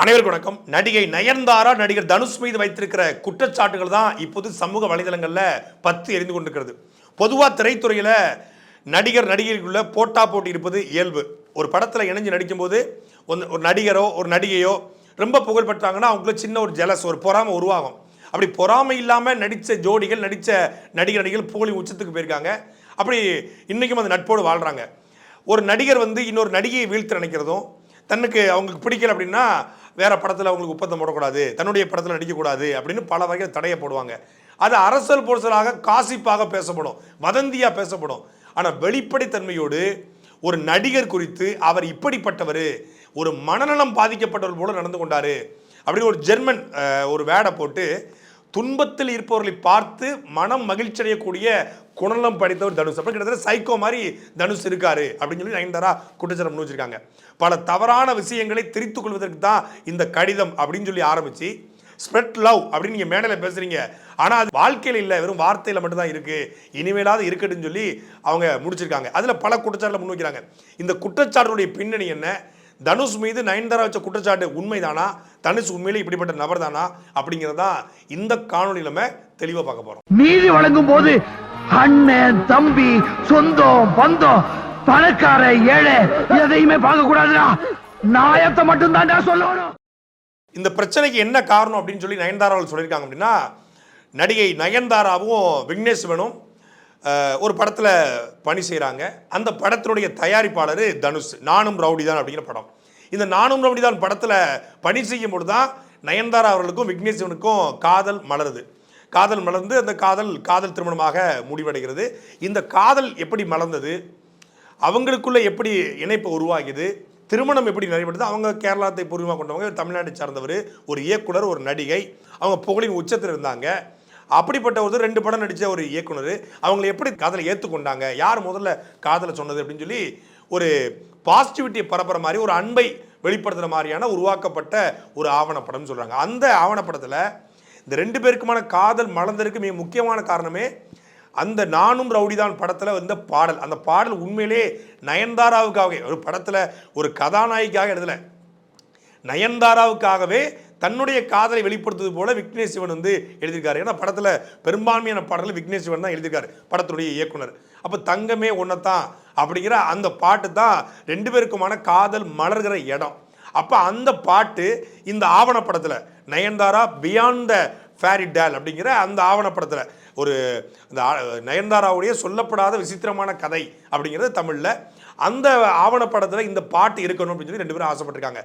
அனைவருக்கும் வணக்கம். நடிகை நயன்தாரா நடிகர் தனுஷ் மீது வைத்திருக்கிற குற்றச்சாட்டுகள் தான் இப்போது சமூக வலைதளங்களில் பத்து எரிந்து கொண்டிருக்கிறது. பொதுவாக திரைத்துறையில் நடிகர் நடிகைக்குள்ள போட்டா போட்டி இருப்பது இயல்பு. ஒரு படத்தில் இணைஞ்சு நடிக்கும்போது ஒரு நடிகரோ ஒரு நடிகையோ ரொம்ப புகழ்பெற்றாங்கன்னா அவங்களுக்கு சின்ன ஒரு ஜெலஸ் ஒரு பொறாமை உருவாகும். அப்படி பொறாமை இல்லாமல் நடித்த ஜோடிகள் நடித்த நடிகர் நடிகைகள் புகழின் உச்சத்துக்கு போயிருக்காங்க. அப்படி இன்றைக்கும் அந்த நட்போடு வாழ்கிறாங்க ஒரு நடிகர் வந்து இன்னொரு நடிகையை வீழ்த்து நினைக்கிறதும் தன்னுக்கு அவங்களுக்கு பிடிக்கல அப்படின்னா வேறு படத்தில் அவங்களுக்கு ஒப்பந்தம் போடக்கூடாது தன்னுடைய படத்தில் நடிக்கக்கூடாது அப்படின்னு பல வகையில் தடையை போடுவாங்க. அது அரசல் பொருசலாக காசிப்பாக பேசப்படும் வதந்தியாக பேசப்படும். ஆனால் வெளிப்படைத்தன்மையோடு ஒரு நடிகர் குறித்து அவர் இப்படிப்பட்டவர் ஒரு மனநலம் பாதிக்கப்பட்டவர் போல நடந்து கொண்டார் அப்படின்னு ஒரு ஜெர்மன் ஒரு வேடை போட்டு துன்பத்தில் இருப்பவர்களை பார்த்து மனம் மகிழ்ச்சி அடையக்கூடிய குணலம் படித்தவர் தனுஷ் அப்படி கிட்டத்தட்ட சைக்கோ மாதிரி தனுஷ் இருக்காரு அப்படின்னு சொல்லி நயன்தாரா குற்றச்சாரம் முன் வச்சிருக்காங்க. பல தவறான விஷயங்களை திரித்து கொள்வதற்கு தான் இந்த கடிதம் அப்படின்னு சொல்லி ஆரம்பிச்சு ஸ்ப்ரெட் லவ் அப்படின்னு நீங்கள் மேடையில் பேசுகிறீங்க ஆனால் அது வாழ்க்கையில் இல்லை வெறும் வார்த்தையில் மட்டும்தான் இருக்குது இனிமேலாவது இருக்கட்டும்னு சொல்லி அவங்க முடிச்சிருக்காங்க. அதில் பல குற்றச்சாட்டில் முன் வைக்கிறாங்க இந்த குற்றச்சாட்டுடைய பின்னணி என்ன? தனுஷ் மீது நயன்தாரா வச்ச குற்றச்சாட்டு உண்மைதானா? தனுஷ் உண்மையிலே இப்படிப்பட்ட நபர் தானா அப்படிங்கிறதா இந்த காணொலியில் தெளிவாக பார்க்க போகிறோம் நீதி வழங்கும் போது அண்ணன் தம்பி சொந்தம் பந்தம் பணக்கார ஏழை எதையுமே பார்க்க கூடாதுடா. நாயத்தை மட்டும் தான்டா சொல்லணும். இந்த பிரச்சனைக்கு என்ன காரணம் அப்படின்னு சொல்லி நயன்தாரா அவர்கள் சொல்லியிருக்காங்க அப்படின்னா நடிகை நயன்தாராவும் விக்னேஸ்வனும் ஒரு படத்தில் பணி செய்கிறாங்க அந்த படத்தினுடைய தயாரிப்பாளர் தனுஷ். நானும் ரவுடி தான் அப்படிங்கிற படம். இந்த நானும் ரவுடி தான் படத்தில் பணி செய்யும் பொழுது தான் நயன்தாரா அவர்களுக்கும் விக்னேஸ்வனுக்கும் காதல் மலருது. காதல் மலர்ந்து அந்த காதல் காதல் திருமணமாக முடிவடைகிறது. இந்த காதல் எப்படி மலர்ந்தது? அவங்களுக்குள்ள எப்படி இணைப்பு உருவாகியது? திருமணம் எப்படி நடைபெறுது அவங்க கேரளாத்தை பூர்வமாக கொண்டவங்க தமிழ்நாட்டை சார்ந்தவர் ஒரு இயக்குனர் ஒரு நடிகை. அவங்க புகழின் உச்சத்தில் இருந்தாங்க. அப்படிப்பட்ட ஒரு ரெண்டு படம் நடித்த ஒரு இயக்குனர். அவங்களை எப்படி காதலை ஏற்றுக்கொண்டாங்க யார் முதல்ல காதலை சொன்னது அப்படின்னு சொல்லி ஒரு பாசிட்டிவிட்டியை பரப்புற மாதிரி ஒரு அன்பை வெளிப்படுத்துகிற மாதிரியான உருவாக்கப்பட்ட ஒரு ஆவணப்படம்னு சொல்கிறாங்க அந்த ஆவணப்படத்தில் இந்த ரெண்டு பேருக்குமான காதல் மலர்ந்ததற்கு மிக முக்கியமான காரணமே அந்த நானும் ரவுடிதான் படத்தில் வந்த பாடல். அந்த பாடல் உண்மையிலே நயன்தாராவுக்காகவே ஒரு படத்தில் ஒரு கதாநாயகிக்காக எழுதலை. நயன்தாராவுக்காகவே தன்னுடைய காதலை வெளிப்படுத்துவது போல விக்னேஷ் சிவன் வந்து எழுதியிருக்காரு. ஏன்னா படத்தில் பெரும்பான்மையான பாடலில் விக்னேஷ் சிவன் தான் எழுதியிருக்காரு படத்துடைய இயக்குனர். அப்போ தங்கமே ஒன்றத்தான் அப்படிங்கிற அந்த பாட்டு தான் ரெண்டு பேருக்குமான காதல் மலர்கிற இடம். அப்போ அந்த பாட்டு இந்த ஆவணப்படத்தில் Nayanthara beyond the fairy tale அப்படிங்கிற அந்த ஆவணப்படத்தில் ஒரு இந்த நயன்தாராவுடைய சொல்லப்படாத விசித்திரமான கதை அப்படிங்கிறது தமிழில். அந்த ஆவணப்படத்தில் இந்த பாட்டு இருக்கணும் அப்படின்னு சொல்லி ரெண்டு பேரும் ஆசைப்பட்டிருக்காங்க.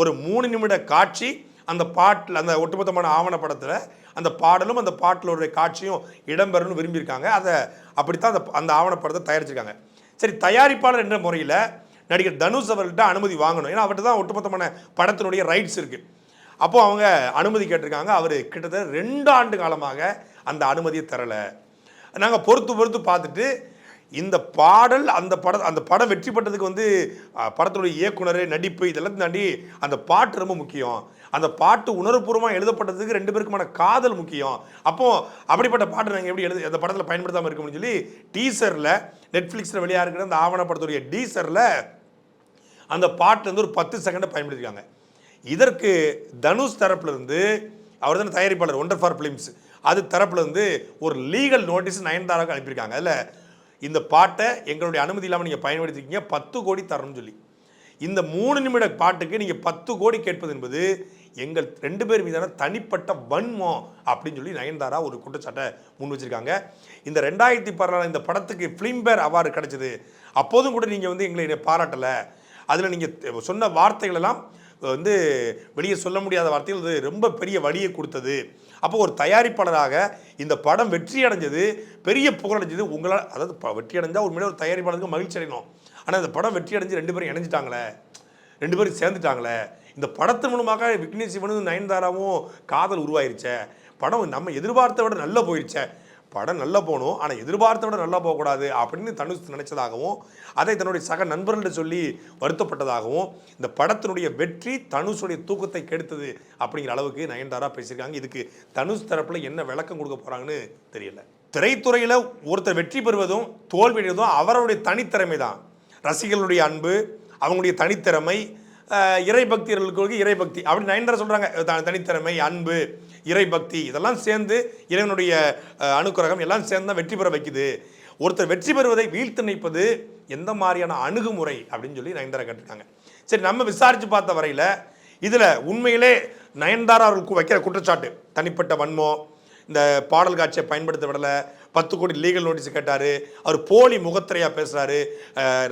ஒரு மூணு நிமிட காட்சி அந்த பாட்டில் அந்த ஒட்டுமொத்தமான ஆவணப்படத்தில் அந்த பாடலும் அந்த பாட்டிலோடைய காட்சியும் இடம்பெறணும்னு விரும்பியிருக்காங்க. அதை அப்படித்தான் அந்த அந்த ஆவணப்படத்தை தயாரிச்சிருக்காங்க. சரி தயாரிப்பாளர் என்ற முறையில் நடிகர் தனுஷ் அவர்கிட்ட அனுமதி வாங்கணும். ஏன்னா அவர்கிட்ட தான் ஒட்டுமொத்தமான படத்தினுடைய ரைட்ஸ் இருக்குது அப்போ அவங்க அனுமதி கேட்டிருக்காங்க. அவர் கிட்டத்தட்ட ரெண்டு ஆண்டு காலமாக அந்த அனுமதியை தரலை. நாங்கள் பொறுத்து பொறுத்து பார்த்துட்டு இந்த பாடல் அந்த படம் அந்த படம் வெற்றி பெற்றதுக்கு வந்து படத்தினுடைய படத்துடைய இயக்குனர் நடிப்பு இதெல்லாம் தாண்டி அந்த பாட்டு ரொம்ப முக்கியம். அந்த பாட்டு உணர்வுபூர்வமாக எழுதப்பட்டதுக்கு ரெண்டு பேருக்குமான காதல் முக்கியம். அப்போ அப்படிப்பட்ட பாட்டு நாங்கள் எப்படி எழுது அந்த படத்தில் பயன்படுத்தாமல் இருக்கோம்னு சொல்லி டீசரில் நெட்ஃப்ளிக்ஸில் வெளியாக இருக்கிற அந்த ஆவணப்படத்துடைய டீசரில் அந்த பாட்டு வந்து ஒரு பத்து செகண்டை பயன்படுத்திருக்காங்க. இதற்கு தனுஷ் தரப்புலேருந்து அவர் தான் தயாரிப்பாளர் ஒண்டர் ஃபார் ஃபிலிம்ஸ் அது தரப்புலேருந்து ஒரு லீகல் நோட்டீஸ் நயன்தாராவுக்கு அனுப்பியிருக்காங்க. அதில் இந்த பாட்டை எங்களுடைய அனுமதி இல்லாமல் நீங்கள் பயன்படுத்திக்கிங்க பத்து கோடி தரணும்னு சொல்லி. இந்த மூணு நிமிட பாட்டுக்கு நீங்கள் பத்து கோடி கேட்பது என்பது எங்கள் ரெண்டு பேர் மீதான தனிப்பட்ட வன்மம் அப்படின்னு சொல்லி நயன்தாரா ஒரு குற்றச்சாட்டை முன் வச்சுருக்காங்க. இந்த ரெண்டாயிரத்தி பதினாலு இந்த படத்துக்கு ஃபிலிம்பேர் அவார்டு கிடச்சிது. அப்போதும் கூட நீங்கள் வந்து எங்களை பாராட்டலை. அதில் நீங்கள் சொன்ன வார்த்தைகளெல்லாம் வந்து வெளியே சொல்ல முடியாத வார்த்தைகள் அது ரொம்ப பெரிய வழியை கொடுத்தது. அப்போ ஒரு தயாரிப்பாளராக இந்த படம் வெற்றி அடைஞ்சது பெரிய புகழடைஞ்சது உங்களால் அதாவது வெற்றி அடைஞ்சால் உண்மையிலே ஒரு தயாரிப்பாளருக்கு மகிழ்ச்சி அடையணும். ஆனால் இந்த படம் வெற்றி அடைஞ்சு ரெண்டு பேரும் இணைஞ்சிட்டாங்களே. ரெண்டு பேரும் சேர்ந்துட்டாங்களே. இந்த படத்தின் மூலமாக விக்னேஷ் சிவனும் நயன்தாராவும் காதல் உருவாயிருச்சே. படம் நம்ம எதிர்பார்த்த விட நல்லா போயிருச்சே. படம் நல்லா போகணும் ஆனால் எதிர்பார்த்த விட நல்லா போகக்கூடாது அப்படின்னு தனுஷ் நினைச்சதாகவும் அதை தன்னுடைய சக நண்பர்கள்ட்ட சொல்லி வருத்தப்பட்டதாகவும் இந்த படத்தினுடைய வெற்றி தனுஷுடைய தூக்கத்தை கெடுத்தது அப்படிங்கிற அளவுக்கு நயன்தாரா பேசியிருக்காங்க. இதுக்கு தனுஷ் தரப்பில் என்ன விளக்கம் கொடுக்க போகிறாங்கன்னு தெரியல. திரைத்துறையில் ஒருத்தர் வெற்றி பெறுவதும் தோல்வி அடைவதும் அவருடைய தனித்திறமை தான் ரசிகர்களுடைய அன்பு அவங்களுடைய தனித்திறமை இறைபக்தியர்களுக்கு இறைபக்தி. அப்படி நயன்தாரா சொல்கிறாங்க தனித்திறமை அன்பு இறைபக்தி. இதெல்லாம் சேர்ந்து இறைவனுடைய அனுக்கிரகம் எல்லாம் சேர்ந்து தான் வெற்றி பெற வைக்குது. ஒருத்தர் வெற்றி பெறுவதை வீழ்த்து நினைப்பது எந்த மாதிரியான அணுகுமுறை அப்படின்னு சொல்லி நயன்தாரா கேட்டிருக்காங்க. சரி நம்ம விசாரித்து பார்த்த வரையில் இதில் உண்மையிலே நயன்தாரா அவர்களுக்கு வைக்கிற குற்றச்சாட்டு தனிப்பட்ட வன்மம் இந்த பாடல் காட்சியை பயன்படுத்த விடலை பத்து கோடி லீகல் நோட்டீஸ் கேட்டார். அவர் போலி முகத்திரையாக பேசுகிறாரு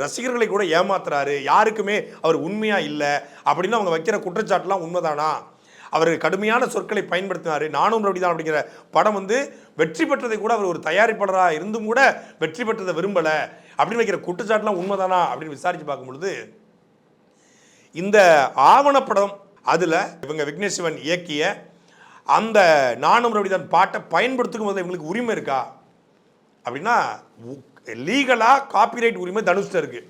ரசிகர்களை கூட ஏமாத்துறாரு. யாருக்குமே அவர் உண்மையாக இல்லை. அப்படின்னு அவங்க வைக்கிற குற்றச்சாட்டுலாம் உண்மைதானா? அவர் கடுமையான சொற்களை பயன்படுத்தினார். நானும் ரவுடி தான் அப்படிங்கிற படம் வந்து வெற்றி பெற்றதை கூட அவர் ஒரு தயாரிப்பாளராக இருந்தும் கூட வெற்றி பெற்றதை விரும்பலை. அப்படின்னு வைக்கிற குற்றச்சாட்டுலாம் உண்மைதானா? அப்படின்னு விசாரித்து பார்க்கும்பொழுது இந்த ஆவணப்படம் அதில் இவங்க விக்னேஷ் சிவன் இயக்கிய அந்த நானும் ரவிதான் பாட்டை பயன்படுத்துக்கும் போது இவங்களுக்கு உரிமை இருக்கா? அப்படின்னா லீகலாக காப்பிரைட் உரிமை தனுஷ்ட இருக்கு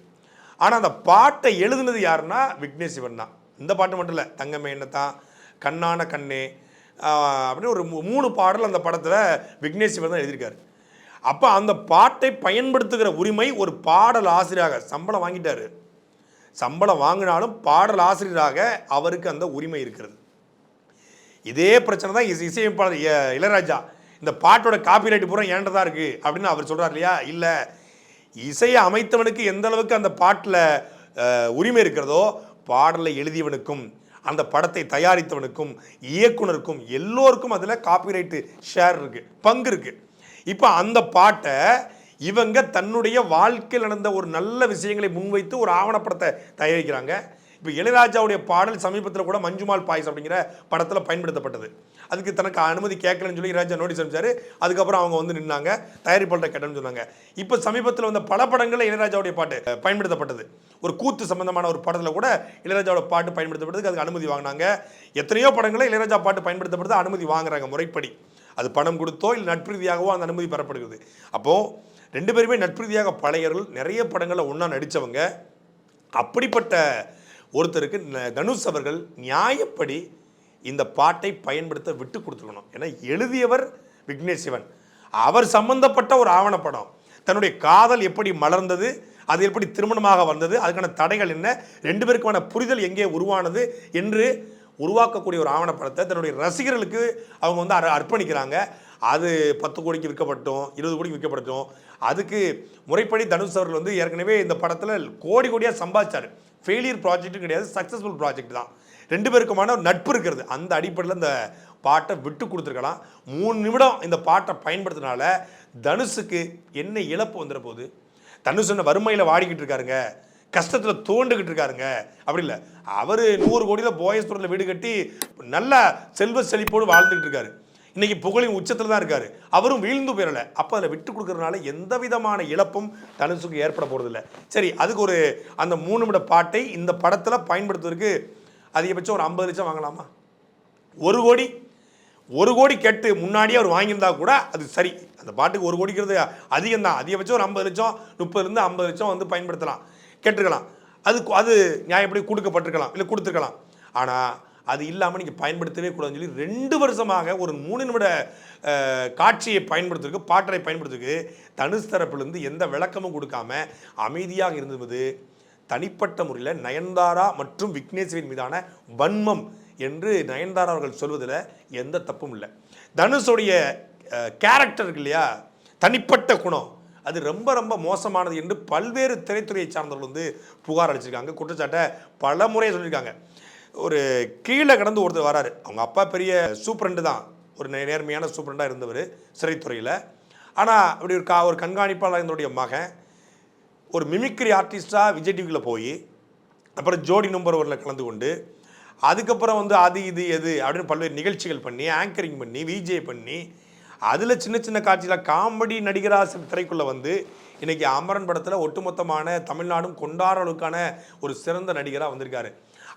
ஆனால் அந்த பாட்டை எழுதுனது யாருன்னா விக்னேஷ் சிவன் தான். இந்த பாட்டு மட்டும் இல்லை தங்கமே என்னத்தான் கண்ணான கண்ணே அப்படின்னு ஒரு மூ- மூணு பாடல் அந்த படத்தில் விக்னேஷ் சிவன் தான் எழுதியிருக்காரு. அப்போ அந்த பாட்டை பயன்படுத்துகிற உரிமை ஒரு பாடல் ஆசிரியராக சம்பளம் வாங்கிட்டார். சம்பளம் வாங்கினாலும் பாடல் ஆசிரியராக அவருக்கு அந்த உரிமை இருக்கிறது. இதே பிரச்சனை தான் இசை இசையமைப்பாளர் இளையராஜா. இந்த பாட்டோட காப்பிரைட் பூரா ஏண்டதா இருக்குது அப்படின்னு அவர் சொல்கிறார் இல்லையா? இல்லை இசையை அமைத்தவனுக்கு எந்த அளவுக்கு அந்த பாட்டில் உரிமை இருக்கிறதோ பாடலை எழுதியவனுக்கும் அந்த படத்தை தயாரித்தவனுக்கும் இயக்குனருக்கும் எல்லோருக்கும் அதில் காப்பிரைட்டு ஷேர் இருக்குது பங்கு இருக்குது இப்போ அந்த பாட்டை இவங்க தன்னுடைய வாழ்க்கையில் நடந்த ஒரு நல்ல விஷயங்களை முன்வைத்து ஒரு ஆவணப்படத்தை தயாரிக்கிறாங்க. இப்போ இளையராஜாவுடைய பாடல் சமீபத்தில் கூட மஞ்சுமால் பாய்ஸ் அப்படிங்கிற படத்தில் பயன்படுத்தப்பட்டது. அதுக்கு தனக்கு அனுமதி கேட்கலன்னு சொல்லி ராஜா நோட்டீஸ் அனுப்பிச்சாரு. அதுக்கப்புறம் அவங்க வந்து நின்னாங்க. தயாரிப்பாளர் கேட்டேன்னு சொன்னாங்க. இப்போ சமீபத்தில் வந்த பல படங்களில் இளையராஜாவுடைய பாட்டு பயன்படுத்தப்பட்டது. ஒரு கூத்து சம்பந்தமான ஒரு படத்தில் கூட இளையராஜாவோட பாட்டு பயன்படுத்தப்பட்டதுக்கு அதுக்கு அனுமதி வாங்கினாங்க. எத்தனையோ படங்களில் இளையராஜா பாட்டு பயன்படுத்தப்படுது அனுமதி வாங்குறாங்க முறைப்படி. அது பணம் கொடுத்தோ இல்லை நட்பு ரீதியாகவோ அந்த அனுமதி பெறப்படுகிறது. அப்போது ரெண்டு பேருமே நட்பு ரீதியாக பழையர்கள் நிறைய படங்களில் ஒன்றா நடித்தவங்க அப்படிப்பட்ட ஒருத்தருக்கு ந- தனுஷ் அவர்கள் நியாயப்படி இந்த பாட்டை பயன்படுத்த விட்டு கொடுத்துருக்கணும். ஏன்னா எழுதியவர் விக்னேஷ் சிவன். அவர் சம்பந்தப்பட்ட ஒரு ஆவணப்படம் தன்னுடைய காதல் எப்படி மலர்ந்தது அது எப்படி திருமணமாக வந்தது அதுக்கான தடைகள் என்ன ரெண்டு பேருக்குமான புரிதல் எங்கே உருவானது என்று உருவாக்கக்கூடிய ஒரு ஆவணப்படத்தை தன்னுடைய ரசிகர்களுக்கு அவங்க வந்து அர்ப்பணிக்கிறாங்க. அது பத்து கோடிக்கு விற்கப்பட்டோம் இருபது கோடிக்கு விற்கப்பட்டோம். அதுக்கு முறைப்படி தனுஷ் அவர்கள் வந்து ஏற்கனவே இந்த படத்தில் கோடி கோடியாக சம்பாதிச்சார். ஃபெயிலியர் ப்ராஜெக்ட்டும் கிடையாது சக்ஸஸ்ஃபுல் ப்ராஜெக்ட் தான். ரெண்டு பேருக்குமான ஒரு நட்பு இருக்கிறது. அந்த அடிப்படையில் இந்த பாட்டை விட்டு கொடுத்துருக்கலாம். மூணு நிமிடம் இந்த பாட்டை பயன்படுத்தினால தனுஷுக்கு என்ன இழப்பு வந்துட போகுது தனுஷ் என்ன வறுமையில் வாடிக்கிட்டு இருக்காருங்க கஷ்டத்தில் தோண்டுக்கிட்டு இருக்காருங்க அப்படி இல்லை. அவர் நூறு கோடியில் போயஸ்தூரில் வீடு கட்டி நல்ல செல்வ செழிப்போடு வாழ்ந்துக்கிட்டு இருக்காரு. இன்றைக்கி புகழின் உச்சத்தில் தான் இருக்காரு. அவரும் வீழ்ந்து போயிடல அப்போ அதில் விட்டு கொடுக்குறதுனால எந்த விதமான இழப்பும் தனுஷுக்கு ஏற்பட போகிறதில்ல சரி அதுக்கு ஒரு அந்த மூணு நிமிட பாட்டை இந்த படத்தில் பயன்படுத்துவதற்கு அதிகபட்சம் ஒரு ஐம்பது லட்சம் வாங்கலாமா? ஒரு கோடி ஒரு கோடி கெட்டு முன்னாடியே அவர் வாங்கியிருந்தா கூட அது சரி. அந்த பாட்டுக்கு ஒரு கோடிக்கிறது அதிகம் தான் அதிகபட்சம் ஒரு ஐம்பது லட்சம் முப்பதுலேருந்து ஐம்பது லட்சம் வந்து பயன்படுத்தலாம் கேட்டுருக்கலாம். அது அது நியாயப்படி கொடுக்கப்பட்டிருக்கலாம் இல்லை கொடுத்துருக்கலாம். ஆனால் அது இல்லாமல் நீங்கள் பயன்படுத்தவே கூடாதுன்னு சொல்லி ரெண்டு வருஷமாக ஒரு மூணு நிமிட காட்சியை பயன்படுத்துறதுக்கு பாட்டரை பயன்படுத்துறதுக்கு தனுஷ் தரப்பிலிருந்து எந்த விளக்கமும் கொடுக்காம அமைதியாக இருந்தது தனிப்பட்ட முறையில் நயன்தாரா மற்றும் விக்னேஸ்வரின் மீதான வன்மம் என்று நயன்தாரா அவர்கள் சொல்வதில் எந்த தப்பும் இல்லை. தனுஷுடைய கேரக்டர் இருக்கு இல்லையா? தனிப்பட்ட குணம். அது ரொம்ப ரொம்ப மோசமானது என்று பல்வேறு திரைத்துறையை சார்ந்தவர்கள் வந்து புகார் அளிச்சிருக்காங்க. குற்றச்சாட்டை பல முறையை சொல்லியிருக்காங்க ஒரு கீழே கடந்து ஒருத்தர் வராரு. அவங்க அப்பா பெரிய சூப்பரண்டு தான். ஒரு நேர்மையான சூப்பரண்டாக இருந்தவர் சிறைத்துறையில். ஆனால் அப்படி ஒரு கா ஒரு கண்காணிப்பாளர் இருந்தோடைய மகன் ஒரு மிமிக்ரி ஆர்டிஸ்டாக விஜய் டிவியில் போய் அப்புறம் ஜோடி நம்பர் ஒன்றில் கலந்து கொண்டு அதுக்கப்புறம் வந்து அது இது எது அப்படின்னு பல்வேறு நிகழ்ச்சிகள் பண்ணி ஆங்கரிங் பண்ணி விஜே பண்ணி அதில் சின்ன சின்ன காட்சியில் காமெடி நடிகராக திரைக்குள்ளே வந்து இன்றைக்கி அமரன் படத்தில் ஒட்டுமொத்தமான தமிழ்நாடும் கொண்டாட அளவுக்கான ஒரு சிறந்த நடிகராக வந்திருக்காரு.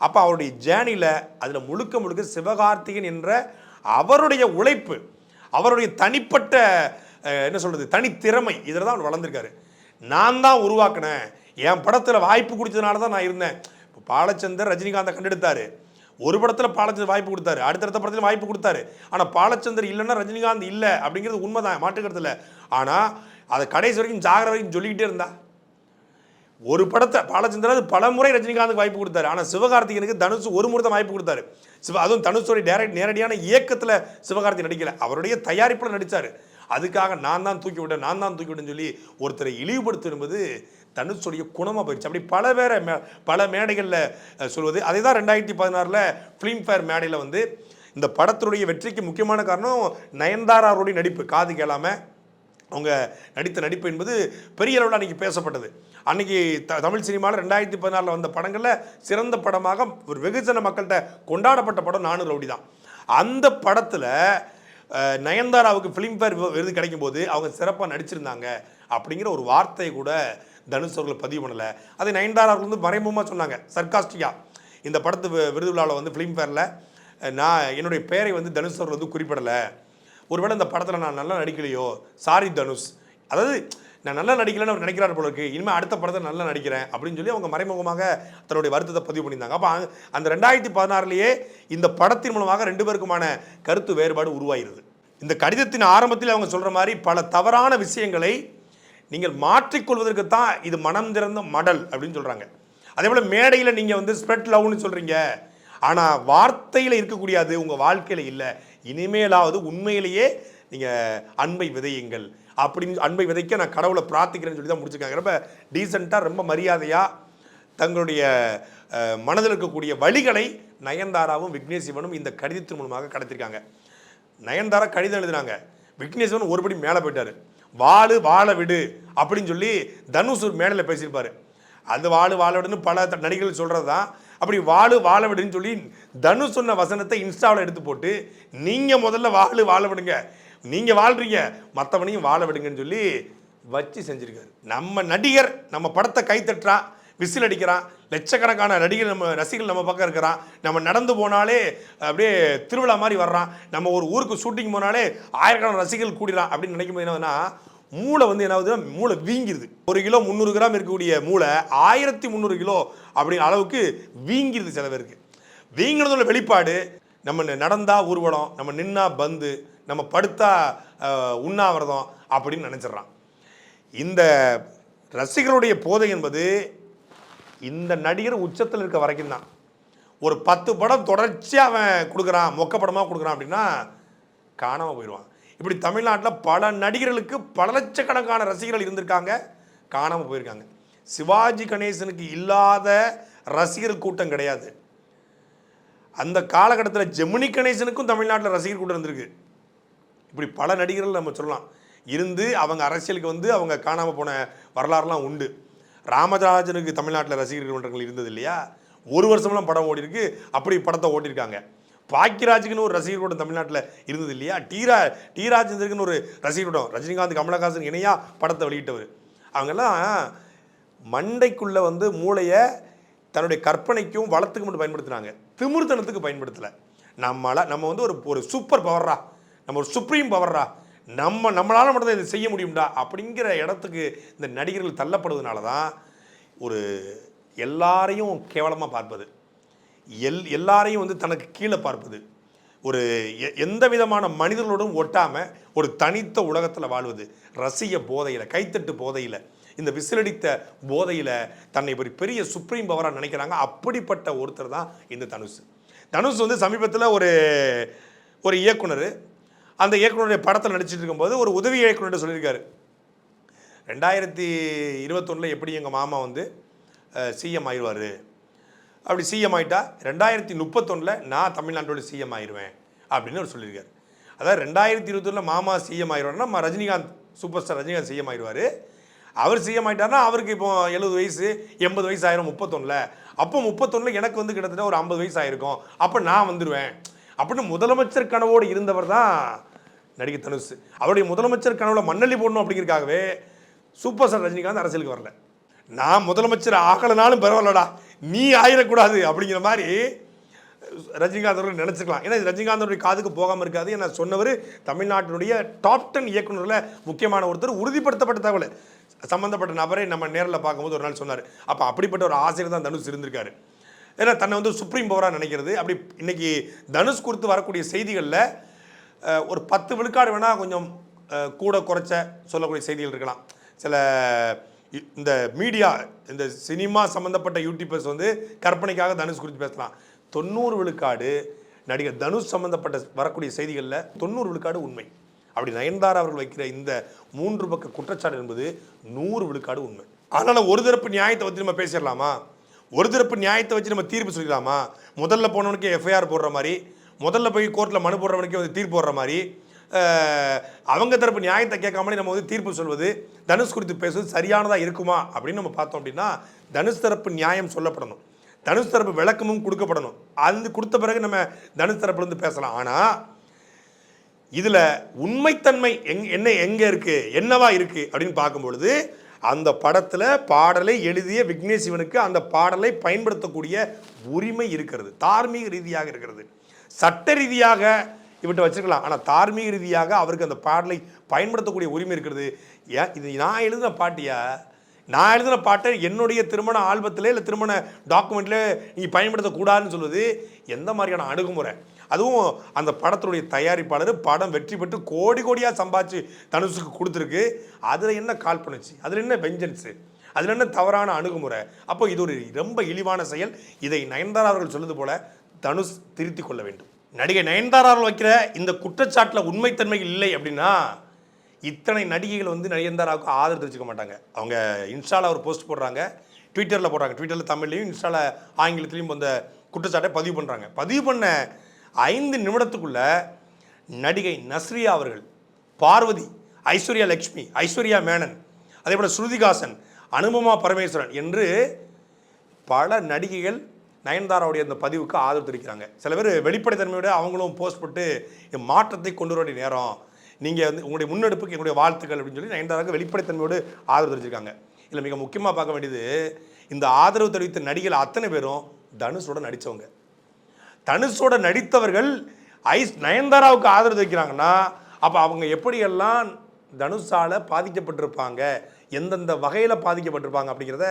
அப்போ அவருடைய ஜேர்னியில் அதில் முழுக்க முழுக்க சிவகார்த்திகன் என்ற அவருடைய உழைப்பு அவருடைய தனிப்பட்ட என்ன சொல்கிறது தனித்திறமை இதில் தான் அவர் வளர்ந்துருக்காரு. நான் தான் உருவாக்கினேன். என் படத்தில் வாய்ப்பு கொடுத்ததுனால தான் நான் இருந்தேன். இப்போ பாலச்சந்தர் ரஜினிகாந்தை கண்டெடுத்தார். ஒரு படத்தில் பாலச்சந்தர் வாய்ப்பு கொடுத்தாரு. அடுத்தடுத்த படத்தில் வாய்ப்பு கொடுத்தாரு. ஆனால் பாலச்சந்தர் இல்லைன்னா ரஜினிகாந்த் இல்லை அப்படிங்கிறது உண்மைதான் தான் இல்லை ஆனால் அதை கடைசி வரைக்கும் ஜாகிர வரைக்கும் சொல்லிக்கிட்டே இருந்தா. ஒரு படத்தை பாலச்சந்திரன் பல முறை ரஜினிகாந்துக்கு வாய்ப்பு கொடுத்தாரு. ஆனால் சிவகார்த்திகனுக்கு தனுஷ் ஒரு முறை தான் வாய்ப்பு கொடுத்தாரு. சிவ அதுவும் தனுஷோடைய டேரக்ட் நேரடியான இயக்கத்தில் சிவகார்த்தி நடிக்கலை. அவருடைய தயாரிப்பில் நடித்தார் அதுக்காக நான் தான் தூக்கி விட்டேன் நான் தான் தூக்கி விட்டேன்னு சொல்லி ஒருத்தரை இழிவுபடுத்து என்பது தனுஷுடைய குணமாக போயிடுச்சு. அப்படி பல பேரை மே பல மேடைகளில் சொல்வது. அதே தான் ரெண்டாயிரத்தி பதினாறில் ஃபிலிம்ஃபேர் மேடையில் வந்து இந்த படத்தினுடைய வெற்றிக்கு முக்கியமான காரணம் நயன்தாராருடைய நடிப்பு. காது கேளாமல் அவங்க நடித்த நடிப்பு என்பது பெரிய அளவில் அன்றைக்கி பேசப்பட்டது. அன்னைக்கு த தமிழ் சினிமாவில் ரெண்டாயிரத்தி பதினாறில் வந்த படங்களில் சிறந்த படமாக ஒரு வெகுஜன மக்கள்கிட்ட கொண்டாடப்பட்ட படம் நானூறு ரவுடி தான் அந்த படத்தில் நயன்தாராவுக்கு ஃபிலிம்ஃபேர் விருது கிடைக்கும் போது அவங்க சிறப்பாக நடிச்சிருந்தாங்க அப்படிங்கிற ஒரு வார்த்தையை கூட தனுஷ் அவர்கள் பதிவு பண்ணலை. அதை நயன்தாரா அவர்கள் வந்து மறைமுகமாக சொன்னாங்க. சர்காஸ்டிக்காக இந்த படத்து விருது விழாவில் வந்து ஃபிலிம்ஃபேரில் நான் என்னுடைய பெயரை வந்து தனுஷ் அவர்கள் வந்து குறிப்பிடலை. ஒருவேளை இந்த படத்தில் நான் நல்லா நடிக்கலையோ? சாரி தனுஷ். அதாவது நான் நல்லா நடிக்கலைன்னு அவர் நினைக்கிறார் போல இருக்கு இனிமேல் அடுத்த படத்தில் நல்லா நடிக்கிறேன் அப்படின்னு சொல்லி அவங்க மறைமுகமாக தன்னுடைய வருத்தத்தை பதிவு பண்ணியிருந்தாங்க. அப்போ அந்த ரெண்டாயிரத்தி பதினாறுலேயே இந்த படத்தின் மூலமாக ரெண்டு பேருக்குமான கருத்து வேறுபாடு உருவாயிருது. இந்த கடிதத்தின் ஆரம்பத்தில் அவங்க சொல்கிற மாதிரி பல தவறான விஷயங்களை நீங்கள் மாற்றிக்கொள்வதற்கு தான் இது மனம் திறந்த மடல் அப்படின்னு சொல்கிறாங்க அதே போல் மேடையில் நீங்கள் வந்து ஸ்ப்ரெட் லவ்னு சொல்கிறீங்க ஆனால் வார்த்தையில் இருக்கக்கூடியது உங்கள் வாழ்க்கையில் இல்லை. இனிமேலாவது உண்மையிலேயே நீங்கள் அன்பை விதையுங்கள். அப்படின்னு அன்பை விதைக்க நான் கடவுளை பிரார்த்திக்கிறேன்னு சொல்லி தான் முடிச்சிருக்காங்க. ரொம்ப டீசெண்டாக ரொம்ப மரியாதையாக தங்களுடைய மனதில் இருக்கக்கூடிய வழிகளை நயன்தாராவும் விக்னேஷ் சிவனும் இந்த கடிதத்தின் மூலமாக கடத்திருக்காங்க. நயன்தாரா கடிதம் எழுதினாங்க. விக்னேஷ் சிவன் ஒருபடி மேலே போயிட்டார். வாழு வாழ விடு அப்படின்னு சொல்லி தனுஷ் ஒரு மேடையில் பேசியிருப்பார். அந்த வாழு வாழ விடுன்னு பல நடிகர்கள் சொல்கிறது தான் அப்படி வாழு வாழ விடுன்னு சொல்லி தனுஷ் சொன்ன வசனத்தை இன்ஸ்டாவில் எடுத்து போட்டு நீங்கள் முதல்ல வாழு வாழ விடுங்க. நீங்கள் வாழ்கிறீங்க மற்றவனையும் வாழ விடுங்கன்னு சொல்லி வச்சு செஞ்சுருக்காரு. நம்ம நடிகர் நம்ம படத்தை கைத்தட்டுறான் விசில் அடிக்கிறான் லட்சக்கணக்கான நடிகர் நம்ம ரசிகர்கள் நம்ம பக்கம் இருக்கிறான் நம்ம நடந்து போனாலே அப்படியே திருவிழா மாதிரி வர்றான் நம்ம ஒரு ஊருக்கு ஷூட்டிங் போனாலே ஆயிரக்கணக்கான ரசிகர்கள் கூடிறான் அப்படின்னு நினைக்கும் போது என்னதுன்னா மூளை வந்து என்ன மூளை வீங்கிருது. ஒரு கிலோ முந்நூறு கிராம் இருக்கக்கூடிய மூளை ஆயிரத்தி முந்நூறு கிலோ அப்படிங்கிற அளவுக்கு வீங்கிருது சில பேருக்கு. வீங்கினதோட வெளிப்பாடு நம்ம நடந்தால் ஊர்வலம் நம்ம நின்னா பந்து நம்ம படுத்தா உண்ணாவிரதம் அப்படின்னு நினச்சிட்றான். இந்த ரசிகருடைய போதை என்பது இந்த நடிகர் உச்சத்தில் இருக்க வரைக்கும் தான். ஒரு பத்து படம் தொடர்ச்சியாக அவன் கொடுக்குறான் மொக்க படமாக கொடுக்குறான் அப்படின்னா காணாமல் போயிடுவான். இப்படி தமிழ்நாட்டில் பல நடிகர்களுக்கு பல லட்சக்கணக்கான ரசிகர்கள் இருந்திருக்காங்க காணாமல் போயிருக்காங்க. சிவாஜி கணேசனுக்கு இல்லாத ரசிகர் கூட்டம் கிடையாது. அந்த காலகட்டத்தில் ஜெமினி கணேசனுக்கும் தமிழ்நாட்டில் ரசிகர் கூட்டம் இருந்திருக்கு. இப்படி பல நடிகர்கள் நம்ம சொல்லலாம். இருந்து அவங்க அரசியலுக்கு வந்து அவங்க காணாமல் போன வரலாறுலாம் உண்டு. ராமராஜனுக்கு தமிழ்நாட்டில் ரசிகர்கள் மன்றங்கள் இருந்தது இல்லையா? ஒரு வருஷம்லாம் படம் ஓடிருக்கு அப்படி படத்தை ஓட்டியிருக்காங்க. பாக்கியராஜுக்குன்னு ஒரு ரசிகர் கூட்டம் தமிழ்நாட்டில் இருந்தது இல்லையா? டீரா டி ராஜேந்தருக்குன்னு ஒரு ரசிகர் கூட்டம். ரஜினிகாந்த் கமலஹாசன் இணையாக படத்தை வெளியிட்டவர். அவங்கெல்லாம் மண்டைக்குள்ளே வந்து மூளையை தன்னுடைய கற்பனைக்கும் வளத்துக்கும் மட்டும் பயன்படுத்துனாங்க. திமிர்த்தனத்துக்கு பயன்படுத்தலை. நம்மளை நம்ம வந்து ஒரு ஒரு சூப்பர் பவராக நம்ம ஒரு சுப்ரீம் பவர்ரா நம்ம நம்மளால் மட்டும்தான் இதை செய்ய முடியும்டா அப்படிங்கிற இடத்துக்கு இந்த நடிகர்கள் தள்ளப்படுவதனால தான் ஒரு எல்லாரையும் கேவலமாக பார்ப்பது. எல் எல்லாரையும் வந்து தனக்கு கீழே பார்ப்பது. ஒரு எ- எந்த விதமான மனிதர்களோடும் ஒட்டாமல் ஒரு தனித்த உலகத்தில் வாழ்வது. ரசிக போதையில் கைத்தட்டு போதையில் இந்த விசிலடித்த போதையில் தன்னை ஒரு பெரிய சுப்ரீம் பவராக நினைக்கிறாங்க. அப்படிப்பட்ட ஒருத்தர் தான் இந்த தனுஷ். தனுஷ் வந்து சமீபத்தில் ஒரு ஒரு இயக்குனர் அந்த இயக்குனருடைய படத்தில் நடிச்சிட்டு இருக்கும்போது ஒரு உதவி இயக்குனர் சொல்லியிருக்காரு. ரெண்டாயிரத்தி இருபத்தொன்னில் எப்படி எங்கள் மாமா வந்து சிஎம் ஆயிடுவார் அப்படி சிஎம் ஆகிட்டா ரெண்டாயிரத்தி முப்பத்தொன்னில் நான் தமிழ்நாட்டோட சிஎம் ஆயிடுவேன் அப்படின்னு அவர் சொல்லியிருக்காரு. அதாவது ரெண்டாயிரத்தி இருபத்தொன்னில் மாமா சிஎம் ஆயிடுவார்னா நம்ம Rajinikanth super star Rajinikanth CM ஆயிடுவார் அவர் சிஎம் ஆயிட்டாருன்னா அவருக்கு இப்போ எழுபது வயசு எண்பது வயசு ஆயிரும் முப்பத்தொன்னில். அப்போ முப்பத்தொன்னில் எனக்கு வந்து கிட்டத்தட்ட ஒரு ஐம்பது வயசு ஆயிருக்கும். அப்போ நான் வந்துடுவேன் அப்படின்னு முதலமைச்சர் கனவோடு இருந்தவர் தான் நடிகை தனுஷ். அவருடைய முதலமைச்சர் கனவுல மண்ணள்ளி போடணும் அப்படிங்கிறதுக்காகவே சூப்பர் ஸ்டார் ரஜினிகாந்த் அரசியலுக்கு வரல. நான் முதலமைச்சர் ஆகலைனாலும் பரவாயில்லடா நீ ஆயிடக்கூடாது அப்படிங்கிற மாதிரி ரஜினிகாந்த் அவர்கள் நினச்சிக்கலாம். ஏன்னா இது காதுக்கு போகாமல் இருக்காது. ஏன்னா சொன்னவர் தமிழ்நாட்டினுடைய டாப் டென் இயக்குனரில் முக்கியமான ஒருத்தர் உறுதிப்படுத்தப்பட்ட தகவல். சம்மந்தப்பட்ட நபரை நம்ம நேரில் பார்க்கும்போது ஒரு நாள் சொன்னார். அப்போ அப்படிப்பட்ட ஒரு ஆசிரியர் தான் தனுஷ் இருந்திருக்காரு. ஏன்னா தன்னை வந்து சுப்ரீம் பவராக நினைக்கிறது. அப்படி இன்னைக்கு தனுஷ் குறித்து வரக்கூடிய செய்திகளில் ஒரு பத்து விழுக்காடு வேணால் கொஞ்சம் கூட குறைச்ச சொல்லக்கூடிய செய்திகள் இருக்கலாம். சில இ- இந்த மீடியா இந்த சினிமா சம்மந்தப்பட்ட யூடியூபர்ஸ் வந்து கற்பனைக்காக தனுஷ் குறித்து பேசலாம். தொண்ணூறு விழுக்காடு நடிகர் தனுஷ் சம்மந்தப்பட்ட வரக்கூடிய செய்திகளில் தொண்ணூறு விழுக்காடு உண்மை. அப்படி நயன்தாரா அவர்கள் வைக்கிற இந்த மூன்று பக்க குற்றச்சாட்டு என்பது நூறு விழுக்காடு உண்மை. ஆனால் ஒரு தரப்பு நியாயத்தை வச்சு நம்ம பேசிடலாமா? ஒரு தரப்பு நியாயத்தை வச்சு நம்ம தீர்ப்பு சொல்லிடலாமா? முதல்ல போனவனுக்கு எஃப்ஐஆர் போடுற மாதிரி முதல்ல போய் கோர்ட்டில் மனு போடுறவனுக்கு வந்து தீர்ப்பு போடுற மாதிரி அவங்க தரப்பு நியாயத்தை கேட்காமலே நம்ம வந்து தீர்ப்பு சொல்வது தனுஷ் குறித்து பேசுவது சரியானதாக இருக்குமா அப்படின்னு நம்ம பார்த்தோம் அப்படின்னா தனுஷ் தரப்பு நியாயம் சொல்லப்படணும். தனுஷ் தரப்பு விளக்கமும் கொடுக்கப்படணும். அது கொடுத்த பிறகு நம்ம தனுஷ் தரப்புலேருந்து பேசலாம். ஆனால் இதில் உண்மைத்தன்மை எங் என்ன எங்கே இருக்குது என்னவா இருக்குது அப்படின்னு பார்க்கும்பொழுது அந்த படத்தில் பாடலை எழுதிய விக்னேஷ் சிவனுக்கு அந்த பாடலை பயன்படுத்தக்கூடிய உரிமை இருக்கிறது. தார்மீக ரீதியாக இருக்கிறது. சட்ட ரீதியாக இவர்கிட்ட வச்சுருக்கலாம். ஆனால் தார்மீக ரீதியாக அவருக்கு அந்த பாடலை பயன்படுத்தக்கூடிய உரிமை இருக்கிறது. ஏன் இது நான் எழுதின பாட்டியா? நான் எழுதின பாட்டை என்னுடைய திருமண ஆல்பத்தில் இல்லை திருமண டாக்குமெண்ட்டில் நீ பயன்படுத்தக்கூடாதுன்னு சொல்வது எந்த மாதிரியான அணுகுமுறை? அதுவும் அந்த படத்தினுடைய தயாரிப்பாளர் படம் வெற்றி பெற்று கோடி கோடியாக சம்பாதிச்சு தனுஷுக்கு கொடுத்துருக்கு. அதில் என்ன கால் பண்ணுச்சு? அதில் என்ன வெஞ்சன்ஸு? அதில் என்ன தவறான அணுகுமுறை? அப்போ இது ஒரு ரொம்ப இழிவான செயல். இதை நயன்தாரா அவர்கள் சொல்லுது போல தனுஷ் திருத்திக் கொள்ள வேண்டும். நடிகை நயன்தாராவில் வைக்கிற இந்த குற்றச்சாட்டில் உண்மைத்தன்மை இல்லை அப்படின்னா இத்தனை நடிகைகள் வந்து நயன்தாராவுக்கு ஆதரவு தெரிவிச்சுக்க மாட்டாங்க. அவங்க இன்ஸ்டால ஒரு போஸ்ட் போடுறாங்க ட்விட்டரில் போடுறாங்க. ட்விட்டரில் தமிழ்லையும் இன்ஸ்டாவில் ஆங்கிலத்திலையும் அந்த குற்றச்சாட்டை பதிவு பண்ணுறாங்க பதிவு பண்ண ஐந்து நிமிடத்துக்குள்ளே நடிகை நஸ்ரியா அவர்கள் பார்வதி ஐஸ்வர்யா லக்ஷ்மி ஐஸ்வர்யா மேனன் அதே போல் ஸ்ருதிகாசன் அனுபமா பரமேஸ்வரன் என்று பல நடிகைகள் நயன்தாராவுடைய இந்த பதிவுக்கு ஆதரவு தெரிவிக்கிறாங்க. சில பேர் வெளிப்படைத்தன்மையோட அவங்களும் போஸ்ட் போட்டு மாற்றத்தை கொண்டு வர வேண்டிய நேரம். நீங்கள் வந்து உங்களுடைய முன்னெடுப்புக்கு என்னுடைய வாழ்த்துக்கள் அப்படின்னு சொல்லி நயன்தாராவுக்கு வெளிப்படைத்தன்மையோடு ஆதரவு தெரிவிச்சிருக்காங்க. இல்லை மிக முக்கியமாக பார்க்க வேண்டியது இந்த ஆதரவு தெரிவித்த நடிகைகள் அத்தனை பேரும் தனுஷோட நடித்தவங்க தனுஷோட நடித்தவர்கள் ஐஸ் நயன்தாராவுக்கு ஆதரவு தெரிவிக்கிறாங்கன்னா அப்போ அவங்க எப்படியெல்லாம் தனுஷால் பாதிக்கப்பட்டிருப்பாங்க எந்தெந்த வகையில் பாதிக்கப்பட்டிருப்பாங்க அப்படிங்கிறத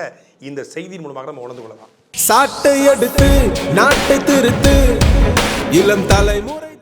இந்த செய்தியின் மூலமாக நம்ம உணர்ந்து கொள்ளலாம். சாட்டை எடுத்து நாட்டை திருத்து. இளம் தலைமுறை